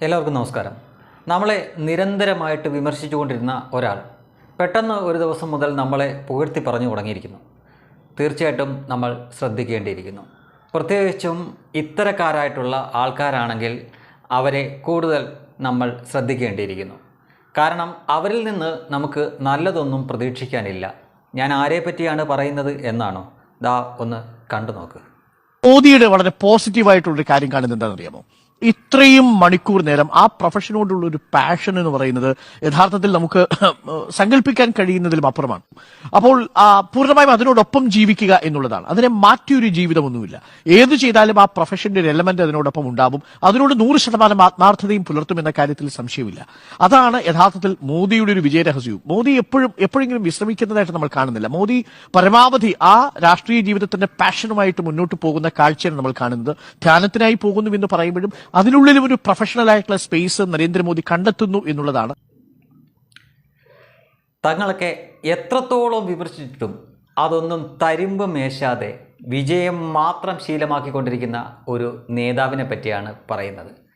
എല്ലാവർക്കും നമസ്കാരം. നമ്മളെ നിരന്തരമായിട്ട് വിമർശിച്ചുകൊണ്ടിരുന്ന ഒരാൾ പെട്ടെന്ന് ഒരു ദിവസം മുതൽ നമ്മളെ പുകഴ്ത്തി പറഞ്ഞു തുടങ്ങിയിരിക്കുന്നു. തീർച്ചയായിട്ടും നമ്മൾ ശ്രദ്ധിക്കേണ്ടിയിരിക്കുന്നു. പ്രത്യേകിച്ചും ഇത്തരക്കാരായിട്ടുള്ള ആൾക്കാരാണെങ്കിൽ അവരെ കൂടുതൽ നമ്മൾ ശ്രദ്ധിക്കേണ്ടിയിരിക്കുന്നു. കാരണം അവരിൽ നിന്ന് നമുക്ക് നല്ലതൊന്നും പ്രതീക്ഷിക്കാനില്ല. ഞാൻ ആരെ പറ്റിയാണ് പറയുന്നത് എന്നാണോ? ദാ ഒന്ന് കണ്ടു നോക്ക്. മോദിയുടെ വളരെ പോസിറ്റീവായിട്ടുള്ളൊരു കാര്യം കാണുന്നുണ്ടെന്ന് എന്താണെന്ന് അറിയാമോ ഇത്രയും മണിക്കൂർ നേരം ആ പ്രൊഫഷനോടുള്ള ഒരു പാഷൻ എന്ന് പറയുന്നത് യഥാർത്ഥത്തിൽ നമുക്ക് സങ്കല്പിക്കാൻ കഴിയുന്നതിലും അപ്പുറമാണ്. അപ്പോൾ പൂർണമായും അതിനോടൊപ്പം ജീവിക്കുക എന്നുള്ളതാണ്. അതിനെ മാറ്റിയൊരു ജീവിതമൊന്നുമില്ല. ഏത് ചെയ്താലും ആ പ്രൊഫഷന്റെ ഒരു എലമെന്റ് അതിനോടൊപ്പം ഉണ്ടാവും. അതിനോട് നൂറ് ശതമാനം ആത്മാർത്ഥതയും പുലർത്തുമെന്ന കാര്യത്തിൽ സംശയമില്ല. അതാണ് യഥാർത്ഥത്തിൽ മോദിയുടെ ഒരു വിജയരഹസ്യവും. മോദി എപ്പോഴും എപ്പോഴെങ്കിലും വിശ്രമിക്കുന്നതായിട്ട് നമ്മൾ കാണുന്നില്ല. മോദി പരമാവധി ആ രാഷ്ട്രീയ ജീവിതത്തിന്റെ പാഷനുമായിട്ട് മുന്നോട്ട് പോകുന്ന കാഴ്ചയാണ് നമ്മൾ കാണുന്നത്. ധ്യാനത്തിനായി പോകുന്നു എന്ന് പറയുമ്പോഴും അതിനുള്ളിലും ഒരു പ്രൊഫഷണൽ ആയിട്ടുള്ള സ്പേസ് നരേന്ദ്രമോദി കണ്ടെത്തുന്നു എന്നുള്ളതാണ്. തങ്ങളൊക്കെ എത്രത്തോളം വിമർശിച്ചിട്ടും അതൊന്നും തരിമ്പ് മേശാതെ വിജയം മാത്രം ശീലമാക്കിക്കൊണ്ടിരിക്കുന്ന ഒരു നേതാവിനെ പറ്റിയാണ് പറയുന്നത്.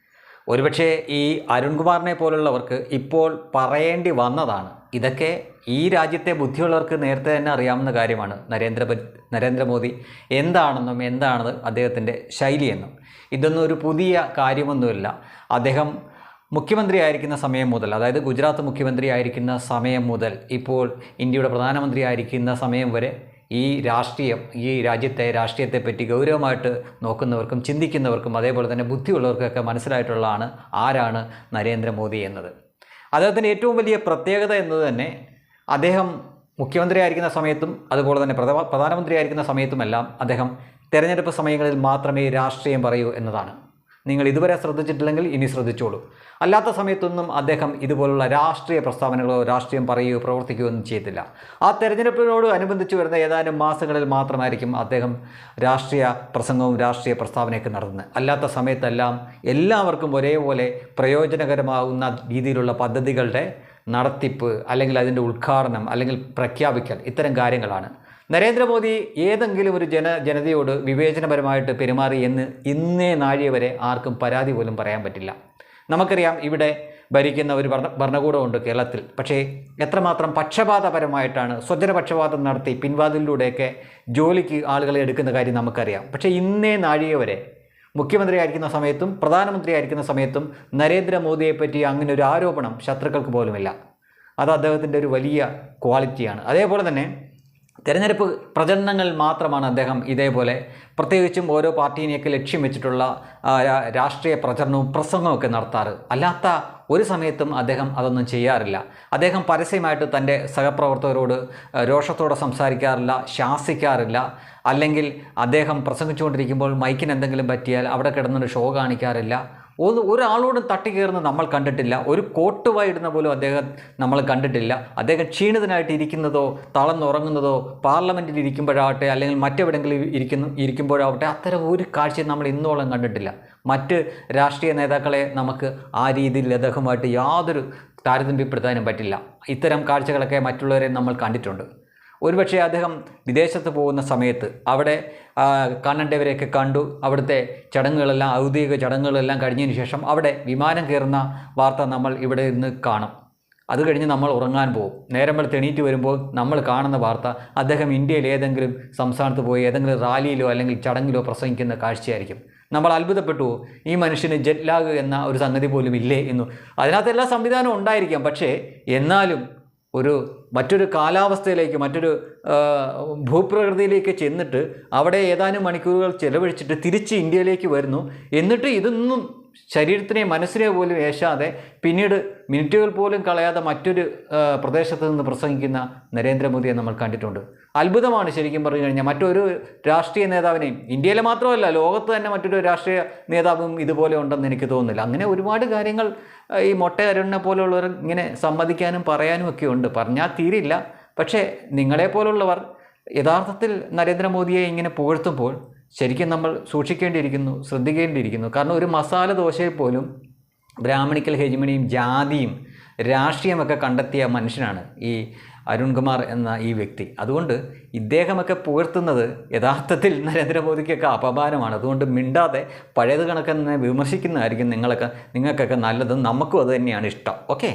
ഒരുപക്ഷെ ഈ അരുൺകുമാറിനെ പോലുള്ളവർക്ക് ഇപ്പോൾ പറയേണ്ടി വന്നതാണ്. ഇതൊക്കെ ഈ രാജ്യത്തെ ബുദ്ധിയുള്ളവർക്ക് നേരത്തെ തന്നെ അറിയാവുന്ന കാര്യമാണ്. നരേന്ദ്ര നരേന്ദ്രമോദി എന്താണെന്നും എന്താണ് അദ്ദേഹത്തിന്റെ ശൈലിയെന്നും. ഇതൊന്നും ഒരു പുതിയ കാര്യമൊന്നുമില്ല. അദ്ദേഹം മുഖ്യമന്ത്രി ആയിരിക്കുന്ന സമയം മുതൽ അതായത് ഗുജറാത്ത് മുഖ്യമന്ത്രി ആയിരിക്കുന്ന സമയം മുതൽ ഇപ്പോൾ ഇന്ത്യയുടെ പ്രധാനമന്ത്രി ആയിരിക്കുന്ന സമയം വരെ ഈ രാഷ്ട്രീയം ഈ രാജ്യത്തെ രാഷ്ട്രീയത്തെപ്പറ്റി ഗൗരവമായിട്ട് നോക്കുന്നവർക്കും ചിന്തിക്കുന്നവർക്കും അതേപോലെ തന്നെ ബുദ്ധിയുള്ളവർക്കൊക്കെ മനസ്സിലായിട്ടുള്ളതാണ് ആരാണ് നരേന്ദ്രമോദി എന്നത്. അദ്ദേഹത്തിന്റെ ഏറ്റവും വലിയ പ്രത്യേകത എന്നത് തന്നെ അദ്ദേഹം മുഖ്യമന്ത്രി ആയിരിക്കുന്ന സമയത്തും അതുപോലെ തന്നെ പ്രധാ പ്രധാനമന്ത്രി ആയിരിക്കുന്ന സമയത്തുമെല്ലാം അദ്ദേഹം തെരഞ്ഞെടുപ്പ് സമയങ്ങളിൽ മാത്രമേ രാഷ്ട്രീയം പറയൂ എന്നതാണ്. നിങ്ങൾ ഇതുവരെ ശ്രദ്ധിച്ചിട്ടില്ലെങ്കിൽ ഇനി ശ്രദ്ധിച്ചോളൂ. അല്ലാത്ത സമയത്തൊന്നും അദ്ദേഹം ഇതുപോലുള്ള രാഷ്ട്രീയ പ്രസ്താവനകളോ രാഷ്ട്രീയം പറയുകയോ പ്രവർത്തിക്കുകയോ ഒന്നും ചെയ്തില്ല. ആ തെരഞ്ഞെടുപ്പിനോട് അനുബന്ധിച്ച് വരുന്ന ഏതാനും മാസങ്ങളിൽ മാത്രമായിരിക്കും അദ്ദേഹം രാഷ്ട്രീയ പ്രസംഗവും രാഷ്ട്രീയ പ്രസ്താവനയൊക്കെ നടത്തുന്നത്. അല്ലാത്ത സമയത്തെല്ലാം എല്ലാവർക്കും ഒരേപോലെ പ്രയോജനകരമാകുന്ന രീതിയിലുള്ള പദ്ധതികളുടെ നടത്തിപ്പ് അല്ലെങ്കിൽ അതിന്റെ ഉദ്ഘാടനം അല്ലെങ്കിൽ പ്രഖ്യാപിക്കൽ ഇത്തരം കാര്യങ്ങളാണ്. നരേന്ദ്രമോദി ഏതെങ്കിലും ഒരു ജന ജനതയോട് വിവേചനപരമായിട്ട് പെരുമാറി എന്ന് ഇന്നേ നാഴിക വരെ ആർക്കും പരാതി പോലും പറയാൻ പറ്റില്ല. നമുക്കറിയാം ഇവിടെ ഭരിക്കുന്ന ഒരു ഭരണ ഭരണകൂടമുണ്ട് കേരളത്തിൽ. പക്ഷേ എത്രമാത്രം പക്ഷപാതപരമായിട്ടാണ് സ്വജനപക്ഷപാതം നടത്തി പിൻവാതിലൂടെയൊക്കെ ജോലിക്ക് ആളുകളെ എടുക്കുന്ന കാര്യം നമുക്കറിയാം. പക്ഷേ ഇന്നേ നാഴിക വരെ മുഖ്യമന്ത്രി ആയിരിക്കുന്ന സമയത്തും പ്രധാനമന്ത്രി ആയിരിക്കുന്ന സമയത്തും നരേന്ദ്രമോദിയെ പറ്റി അങ്ങനെ ഒരു ആരോപണം ശത്രുക്കൾക്ക് പോലുമില്ല. അത് അദ്ദേഹത്തിന്റെ ഒരു വലിയ ക്വാളിറ്റിയാണ്. അതേപോലെ തന്നെ തെരഞ്ഞെടുപ്പ് പ്രചരണങ്ങൾ മാത്രമാണ് അദ്ദേഹം ഇതേപോലെ പ്രത്യേകിച്ചും ഓരോ പാർട്ടീനെയൊക്കെ ലക്ഷ്യം വെച്ചിട്ടുള്ള രാഷ്ട്രീയ പ്രചരണവും പ്രസംഗവും ഒക്കെ നടത്താറ്. അല്ലാത്ത ഒരു സമയത്തും അദ്ദേഹം അതൊന്നും ചെയ്യാറില്ല. അദ്ദേഹം പരസ്യമായിട്ട് തന്റെ സഹപ്രവർത്തകരോട് രോഷത്തോടെ സംസാരിക്കാറില്ല ശാസിക്കാറില്ല. അല്ലെങ്കിൽ അദ്ദേഹം പ്രസംഗിച്ചുകൊണ്ടിരിക്കുമ്പോൾ മൈക്കിന് എന്തെങ്കിലും പറ്റിയാൽ അവിടെ കിടന്നൊരു ഷോ കാണിക്കാറില്ല. ഒന്ന് ഒരാളോടും തട്ടിക്കയറുന്ന നമ്മൾ കണ്ടിട്ടില്ല. ഒരു കോട്ട് വായിടുന്ന പോലും അദ്ദേഹം നമ്മൾ കണ്ടിട്ടില്ല. അദ്ദേഹം ക്ഷീണിതനായിട്ട് ഇരിക്കുന്നതോ തളർന്നുറങ്ങുന്നതോ പാർലമെന്റിൽ ഇരിക്കുമ്പോഴാവട്ടെ അല്ലെങ്കിൽ മറ്റെവിടെങ്കിലും ഇരിക്കുന്നു ഇരിക്കുമ്പോഴാവട്ടെ അത്തരം ഒരു കാഴ്ചയും നമ്മൾ ഇന്നോളം കണ്ടിട്ടില്ല. മറ്റ് രാഷ്ട്രീയ നേതാക്കളെ നമുക്ക് ആ രീതിയിൽ അദ്ദേഹമായിട്ട് യാതൊരു താരതമ്യപ്പെടുത്താനും പറ്റില്ല. ഇത്തരം കാഴ്ചകളൊക്കെ മറ്റുള്ളവരെ നമ്മൾ കണ്ടിട്ടുണ്ട്. ഒരുപക്ഷെ അദ്ദേഹം വിദേശത്ത് പോകുന്ന സമയത്ത് അവിടെ കാണേണ്ടവരെയൊക്കെ കണ്ടു. അവിടുത്തെ ചടങ്ങുകളെല്ലാം ഔദ്യോഗിക ചടങ്ങുകളെല്ലാം കഴിഞ്ഞതിന് ശേഷം അവിടെ വിമാനം കയറുന്ന വാർത്ത നമ്മൾ ഇവിടെ നിന്ന് കാണും. അത് കഴിഞ്ഞ് നമ്മൾ ഉറങ്ങാൻ പോകും. നേരം വെളുത്ത് എണീറ്റ് വരുമ്പോൾ നമ്മൾ കാണുന്ന വാർത്ത അദ്ദേഹം ഇന്ത്യയിൽ ഏതെങ്കിലും സംസ്ഥാനത്ത് പോയി ഏതെങ്കിലും റാലിയിലോ അല്ലെങ്കിൽ ചടങ്ങിലോ പ്രസംഗിക്കുന്ന കാഴ്ചയായിരിക്കും. നമ്മൾ അത്ഭുതപ്പെട്ടു. ഈ മനുഷ്യന് ജെറ്റ് ലാഗ് എന്ന ഒരു സംഗതി പോലും ഇല്ലേ എന്നു. അതിനകത്ത് എല്ലാ സംവിധാനവും ഉണ്ടായിരിക്കാം. പക്ഷേ എന്നാലും ഒരു മറ്റൊരു കാലാവസ്ഥയിലേക്ക് മറ്റൊരു ഭൂപ്രകൃതിയിലേക്ക് ചെന്നിട്ട് അവിടെ ഏതാനും മണിക്കൂറുകൾ ചെലവഴിച്ചിട്ട് തിരിച്ച് ഇന്ത്യയിലേക്ക് വരുന്നു. എന്നിട്ട് ഇതൊന്നും ശരീരത്തിനെ മനസ്സിനെ പോലും ഏശാതെ പിന്നീട് മിനിറ്റുകൾ പോലും കളയാതെ മറ്റൊരു പ്രദേശത്ത് നിന്ന് പ്രസംഗിക്കുന്ന നരേന്ദ്രമോദിയെ നമ്മൾ കണ്ടിട്ടുണ്ട്. അത്ഭുതമാണ് ശരിക്കും പറഞ്ഞു കഴിഞ്ഞാൽ മറ്റൊരു രാഷ്ട്രീയ നേതാവിനെയും ഇന്ത്യയിലെ മാത്രമല്ല ലോകത്ത് തന്നെ മറ്റൊരു രാഷ്ട്രീയ നേതാവും ഇതുപോലെ ഉണ്ടെന്ന് എനിക്ക് തോന്നുന്നില്ല. അങ്ങനെ ഒരുപാട് കാര്യങ്ങൾ ഈ മൊട്ട അരുണിനെ പോലുള്ളവർ ഇങ്ങനെ സമ്മതിക്കാനും പറയാനും ഒക്കെ ഉണ്ട്. പറഞ്ഞാൽ തീരില്ല. പക്ഷേ നിങ്ങളെപ്പോലുള്ളവർ യഥാർത്ഥത്തിൽ നരേന്ദ്രമോദിയെ ഇങ്ങനെ പുകഴ്ത്തുമ്പോൾ ശരിക്കും നമ്മൾ സൂക്ഷിക്കേണ്ടിയിരിക്കുന്നു ശ്രദ്ധിക്കേണ്ടിയിരിക്കുന്നു. കാരണം ഒരു മസാല ദോശയിൽ പോലും ബ്രാഹ്മണിക്കൽ ഹെജിമണിയും ജാതിയും രാഷ്ട്രീയമൊക്കെ കണ്ടെത്തിയ മനുഷ്യനാണ് ഈ അരുൺകുമാർ എന്ന ഈ വ്യക്തി. അതുകൊണ്ട് ഇദ്ദേഹമൊക്കെ പുകർത്തുന്നത് യഥാർത്ഥത്തിൽ നരേന്ദ്രമോദിക്കൊക്കെ അപമാനമാണ്. അതുകൊണ്ട് മിണ്ടാതെ പഴയത് കണക്കെന്നെ വിമർശിക്കുന്നതായിരിക്കും നിങ്ങളൊക്കെ നിങ്ങൾക്കൊക്കെ നല്ലത് നമുക്കും അത് തന്നെയാണ് ഇഷ്ടം. ഓക്കെ?